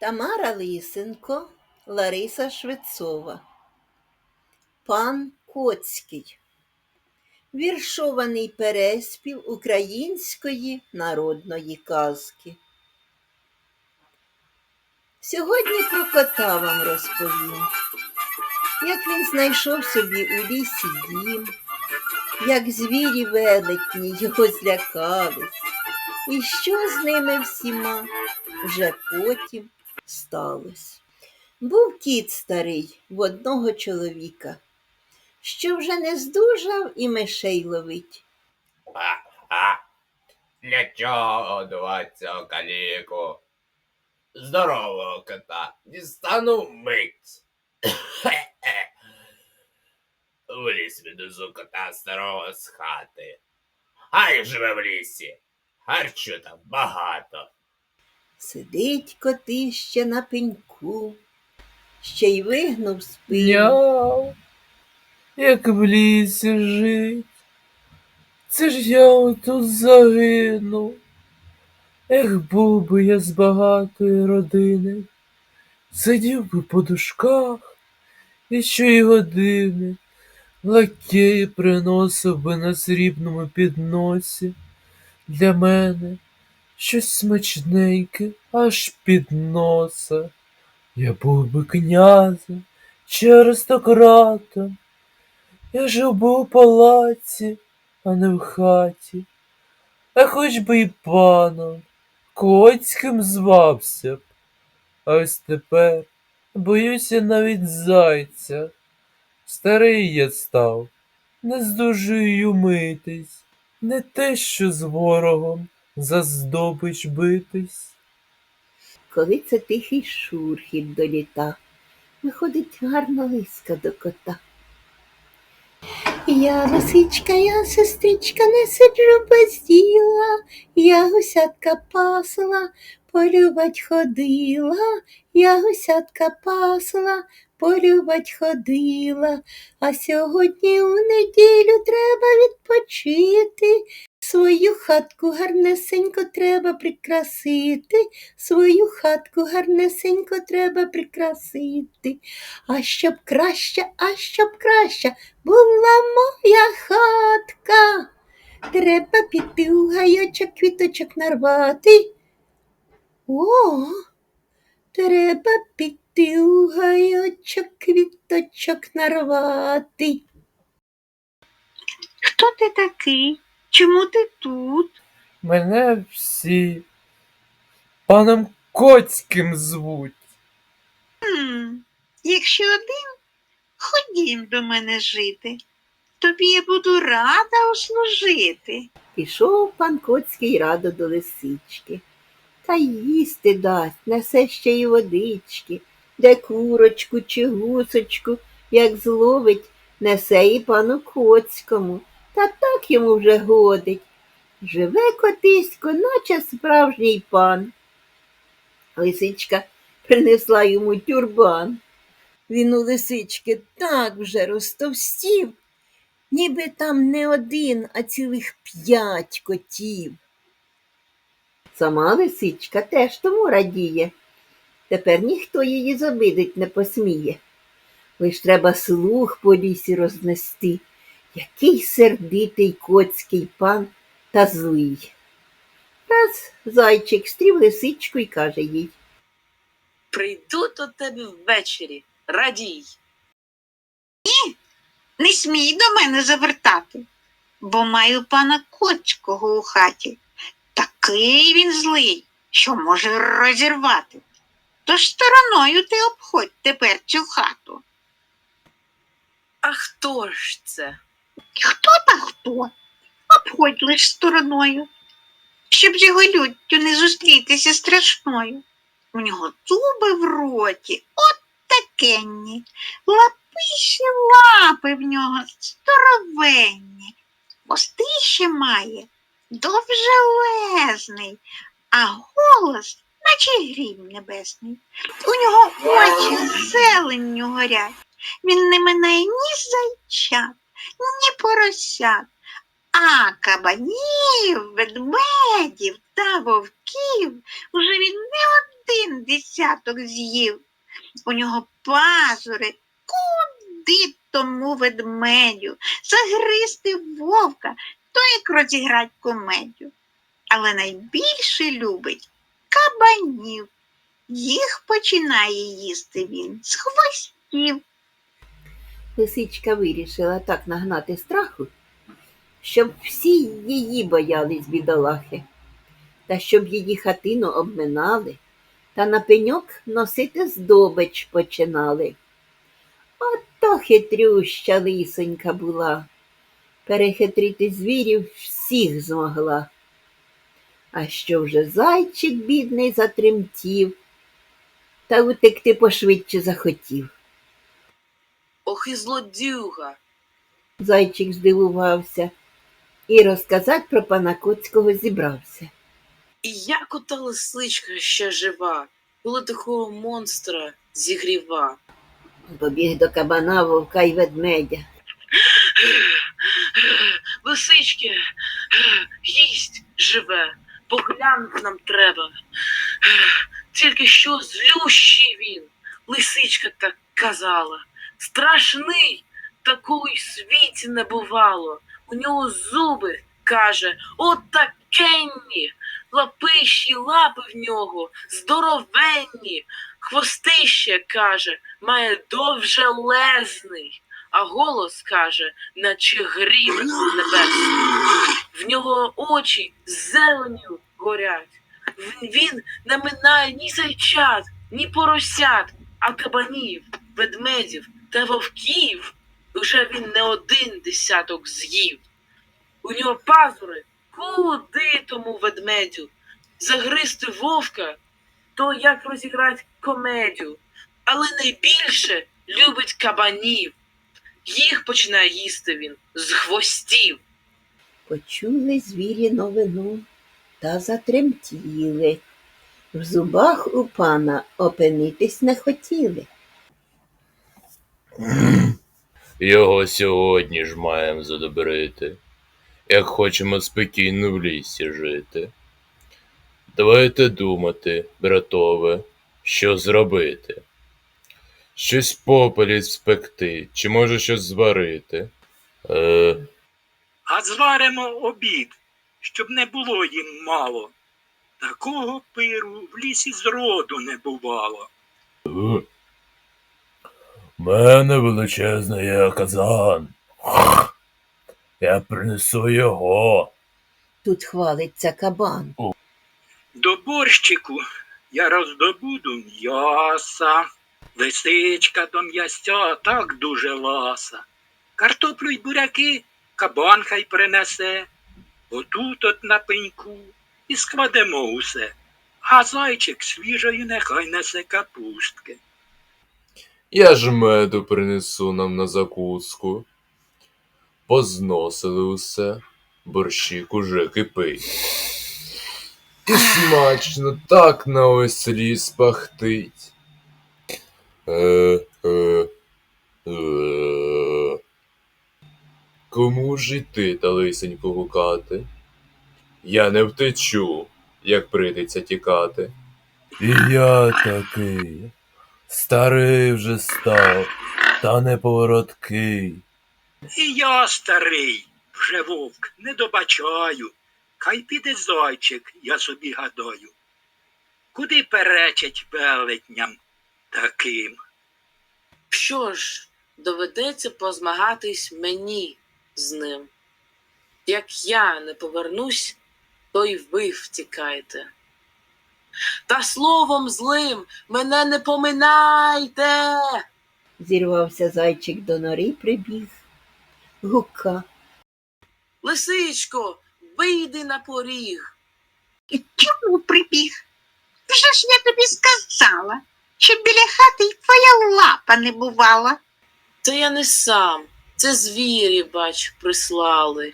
Тамара Лисенко, Лариса Швецова. Пан Коцький. Віршований переспів української народної казки. Сьогодні про кота вам розповім, як він знайшов собі у лісі дім, як звірі велетні його злякались, і що з ними всіма вже потім сталося. Був кіт старий в одного чоловіка, що вже не здужав і мишей ловить. А, для чого годувати цього каліку? Здорового кота дістану мить. Виліз відвезу кота старого з хати. Хай живе в лісі. Харчу там багато. Сидить котище на пеньку, ще й вигнув спину. Няу, як в лісі жить. Це ж я тут загинув. Ех, був би я з багатої родини, сидів би по дужках, і щої години лакеї приносив би на срібному підносі для мене щось смачненьке, аж під носа. Я був би князем чи аристократом. Я жив би у палаці, а не в хаті. А хоч би й паном, коцьким звався б. А ось тепер боюся навіть зайця. Старий я став, не здужую митись, не те, що з ворогом за здобич битись. Коли це тихий шурхіт до літа, виходить гарна лиска до кота. Я лисичка, я сестричка, не сиджу без діла, я гусятка пасла, полюбать ходила, я гусятка пасла, полюбать ходила, а сьогодні у неділю треба відпочити. Свою хатку гарнесенько треба прикрасити, свою хатку гарнесенько треба прикрасити. А щоб краще, а щоб краще була моя хатка. Треба піти у гайочок квіточок нарвати. О, треба піти у гайочок квіточок нарвати. Хто ти такий? Чому ти тут? Мене всі паном Коцьким звуть. Хм, якщо один, ходім до мене жити. Тобі я буду рада услужити. Пішов пан Коцький радо до лисички. Та їсти дасть, несе ще й водички, де курочку чи гусочку, як зловить, несе і пану Коцькому, та так йому вже годить. Живе котисько, наче справжній пан. Лисичка принесла йому тюрбан. Він у лисички так вже розтовстів, ніби там не один, а цілих п'ять котів. Сама лисичка теж тому радіє. Тепер ніхто її забидить не посміє. Лиш треба слух по лісі рознести, який сердитий коцький пан та злий. Раз зайчик стрів лисичку і каже їй. Прийду до тебе ввечері. Радій. Ні, Не смій до мене завертати, бо маю пана Коцького у хаті. Такий він злий, що може розірвати. Тож стороною ти обходь тепер цю хату. А хто ж це? Хто та хто? Обходь лиш стороною, щоб з його люттю не зустрітися страшною. У нього зуби в роті, от такенні, лапищі лапи в нього здоровенні, хвостище має довжелезний, а голос, наче грім небесний. У нього очі зеленню горять. Він не минає ні зайчат, ні поросят, а кабанів, ведмедів та вовків уже він не один десяток з'їв. У нього пазури, куди тому ведмедю, загристи вовка, то як розіграть комедю. Але найбільше любить кабанів. Їх починає їсти він з хвостів. Лисичка вирішила так нагнати страху, щоб всі її боялись бідолахи, та щоб її хатину обминали, та на пеньок носити здобич починали. Ото хитрюща лисонька була, перехитрити звірів всіх змогла. А що вже зайчик бідний затремтів, та утекти пошвидше захотів. Ох і злодюга. Зайчик здивувався і розказать про пана Коцького зібрався. І як ота лисичка ще жива, коли такого монстра зігріва. Побіг до кабана, вовка й ведмедя. Лисички, їсть живе, поглянути нам треба. Тільки що злющий він, лисичка так казала. Страшний, такого світі не бувало. У нього зуби, каже, отакенні, лапищі лапи в нього, здоровенні, хвостище, каже, має довжелезний, а голос каже, наче грім небесний. В нього очі зеленю горять. Він не минає ні зайчат, ні поросят, а кабанів, ведмедів та вовків. Уже він не один десяток з'їв. У нього пазури, куди тому ведмедю? Загризти вовка, то як розіграти комедію. Але найбільше любить кабанів. Їх починає їсти він з хвостів. Почули звірі новину та затремтіли. В зубах у пана опинитись не хотіли. Його сьогодні ж маємо задобрити, як хочемо спокійно в лісі жити. Давайте думати, братове, що зробити. Щось попелі спекти, чи може щось зварити. Е, А зваримо обід, щоб не було їм мало. Такого пиру в лісі зроду не бувало. У мене величезний є казан. Я принесу його. Тут хвалиться кабан. До борщику я роздобуду м'яса, лисичка до м'ясця так дуже ласа. Картоплю й буряки кабан хай принесе, отут от на пеньку і складемо усе. А зайчик свіжої нехай несе капустки. Я ж меду принесу нам на закуску. Позносили усе, борщик уже кипить. І смачно так на. Е, е, е. Кому ж іти та лисенько гукати? Я не втечу, як прийдеться тікати. І я такий. Старий вже став, та неповороткий. І я старий, вже вовк, не добачаю. Хай піде зайчик, я собі гадаю. Куди перечить велетням таким? Що ж, доведеться позмагатись мені з ним. Як я не повернусь, то й ви втікайте. Та словом злим мене не поминайте. Зірвався зайчик до нори, прибіг. Гука. Лисичко, вийди на поріг. І чому прибіг? Вже ж я тобі сказала, щоб біля хати й твоя лапа не бувала. Це я не сам, це звірі, бач, прислали.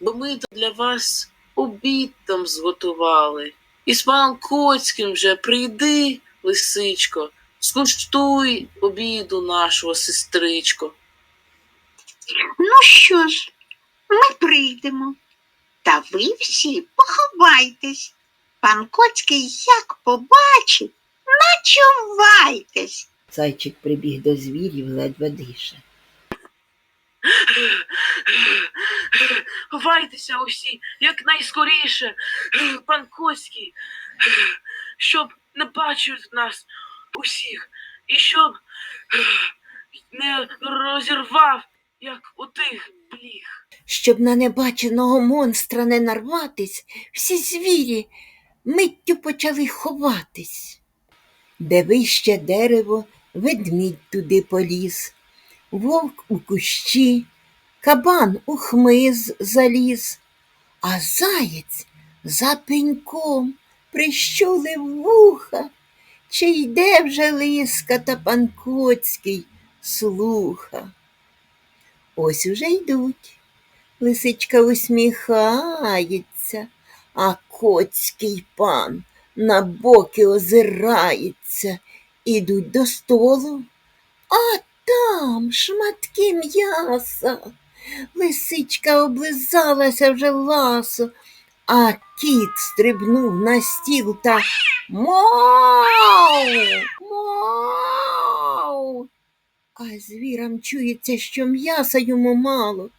Бо ми то для вас обід там зготували. І з паном Коцьким вже прийди, лисичко, скуштуй обіду нашого сестричко. Ну що ж, ми прийдемо. Та ви всі поховайтесь. Пан Коцький як побачить, Почувайтесь. Зайчик прибіг до звірів, ледве дише. Ховайтеся усі якнайскоріше, пан Коцький, щоб не бачив нас усіх, і щоб не розірвав, як у тих бліг. Щоб на небаченого монстра не нарватись, всі звірі миттю почали ховатись. Де вище дерево, ведмідь туди поліз, вовк у кущі, кабан у хмиз заліз, а заєць за пеньком прищулив вуха, чи йде вже лиска та пан Коцький слуха. Ось уже йдуть. Лисичка усміхається, а коцький пан на боки озирається, ідуть до столу, а там шматки м'яса. Лисичка облизалася вже ласо, а кіт стрибнув на стіл та мау, мау. А звірам чується, що м'яса йому мало.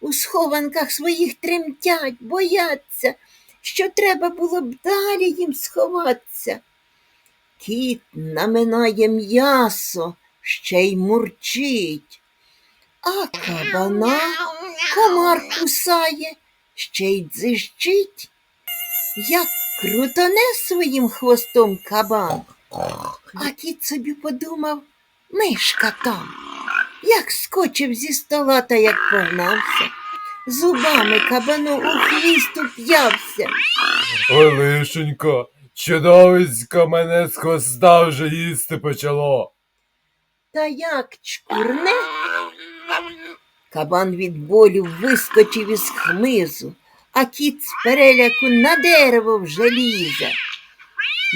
У схованках своїх тремтять, бояться, що треба було б далі їм сховатися. Кіт наминає м'ясо, ще й мурчить, а кабана комар кусає, ще й дзижчить. Як крутоне своїм хвостом кабан, а кіт собі подумав, мишка там як скочив зі стола та як погнався. Зубами кабану у хвіст уп'явся. Ой, лишенько, чудовисько мене з хвоста вже їсти почало. Та як чкурне? Кабан від болю вискочив із хмизу, а кіт з переляку на дерево вже лізе.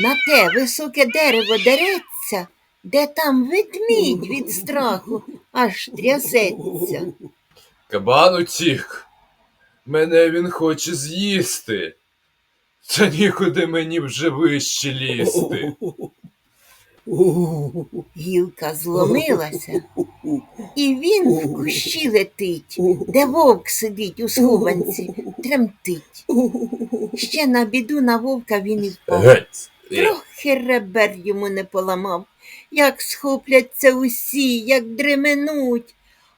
На те високе дерево дереться, де там ведмідь від страху аж трясеться. Кабан утік. Мене він хоче з'їсти. Та нікуди мені вже вище лізти. Гілка зломилася, і він в кущі летить, де вовк сидить у схованці, тремтить. Ще на біду на вовка він і впав. Трохи ребер йому не поламав, як схопляться усі, як дременуть,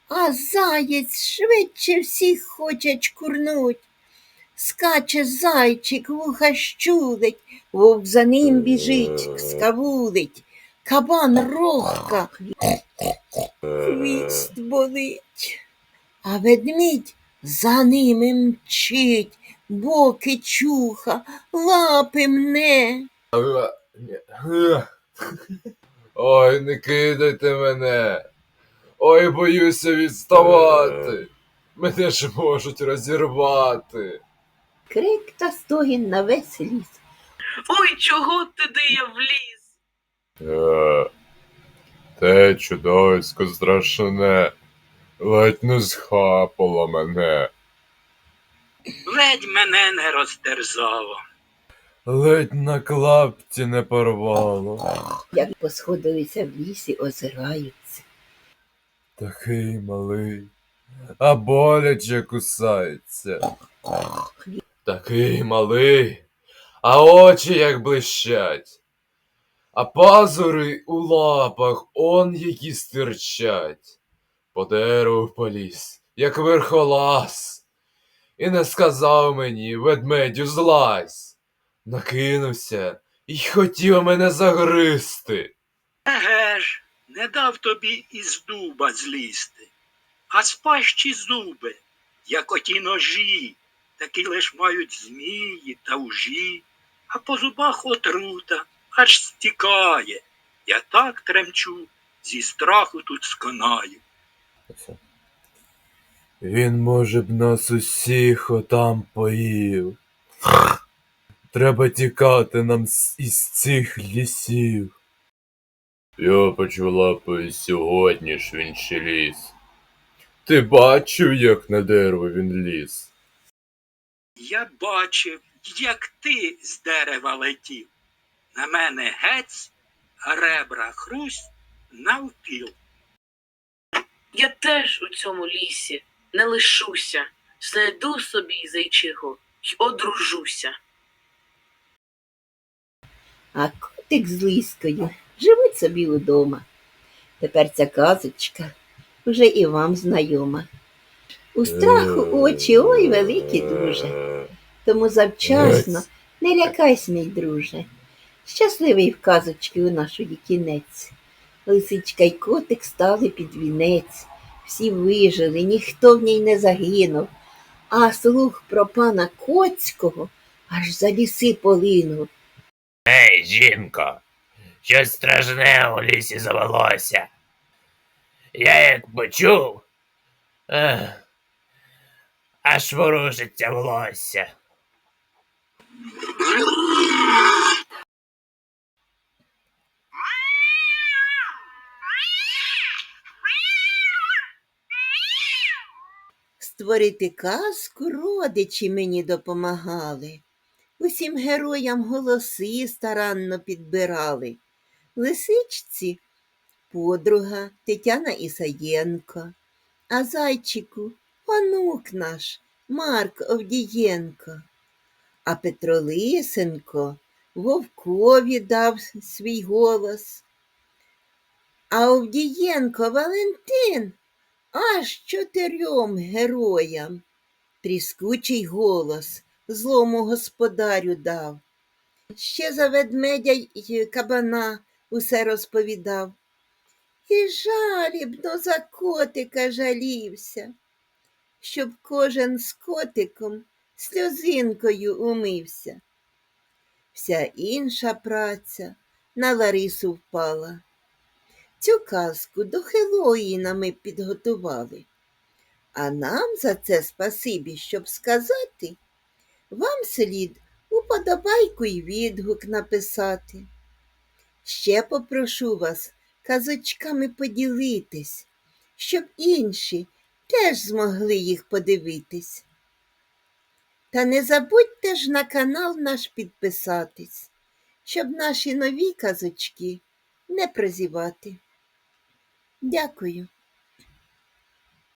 а заєць швидше всіх хоче чкурнуть. Скаче зайчик, вуха щулить, вовк за ним біжить, скавулить, кабан рохка, хвіст болить, а ведмідь за ними мчить, боки чуха, лапи мне. Ой, не кидайте мене. Ой, боюся відставати. Мене ж можуть розірвати. Крик та стогін на весь ліс. Ой, чого туди я вліз? Е, Те чудовисько страшне. Ледь не схапало мене. Ледь мене не розтерзало. Ледь на клапті не порвало. Як посходилися в лісі, озираються. Такий малий, а боляче кусається. Такий малий, а очі як блищать, а пазури у лапах он які стирчать. По дереву поліз, як верхолаз, і не сказав мені, ведмедю, злазь. Накинувся і хотів мене загризти. Еге ж, не дав тобі із дуба злізти, а з пащі зуби, як оті ножі, такі лиш мають змії та ужі, а по зубах отрута аж стікає. Я так тремчу, зі страху тут сконаю. Він, може б, нас усіх отам поїв. Треба тікати нам із цих лісів. Я почув лапою сьогодні ж він ще ліз. Ти бачив, як на дерево він ліз? Я бачив, як ти з дерева летів. На мене гець, ребра хрусть навпіл. Я теж у цьому лісі не лишуся, знайду собі зайчиху й одружуся. А котик з лискою живуть собі удома. Тепер ця казочка вже і вам знайома. У страху очі ой великі дуже, тому завчасно не лякайся, мій друже. Щасливий в казочки у нашої кінець. Лисичка й котик стали під вінець. Всі вижили, ніхто в ній не загинув, а слух про пана Коцького аж за ліси полинув. Ей, жінко, щось страшне у лісі завелося. Я як почув, ех, аж ворушиться волосся. Створити казку родичі мені допомагали. Усім героям голоси старанно підбирали. Лисичці подруга Тетяна Ісаєнко, а зайчику онук наш Марк Овдієнко. А Петро Лисенко Вовкові дав свій голос. А Овдієнко Валентин аж чотирьом героям тріскучий голос злому господарю дав. Ще за ведмедя й кабана усе розповідав. І жалібно за котика жалівся, щоб кожен з котиком сльозинкою умився. Вся інша праця на Ларису впала. Цю казку до Хеллоїна ми підготували. А нам за це спасибі, щоб сказати, вам слід уподобайку й відгук написати. Ще попрошу вас казочками поділитись, щоб інші теж змогли їх подивитись. Та не забудьте ж на канал наш підписатись, щоб наші нові казочки не прозівати. Дякую.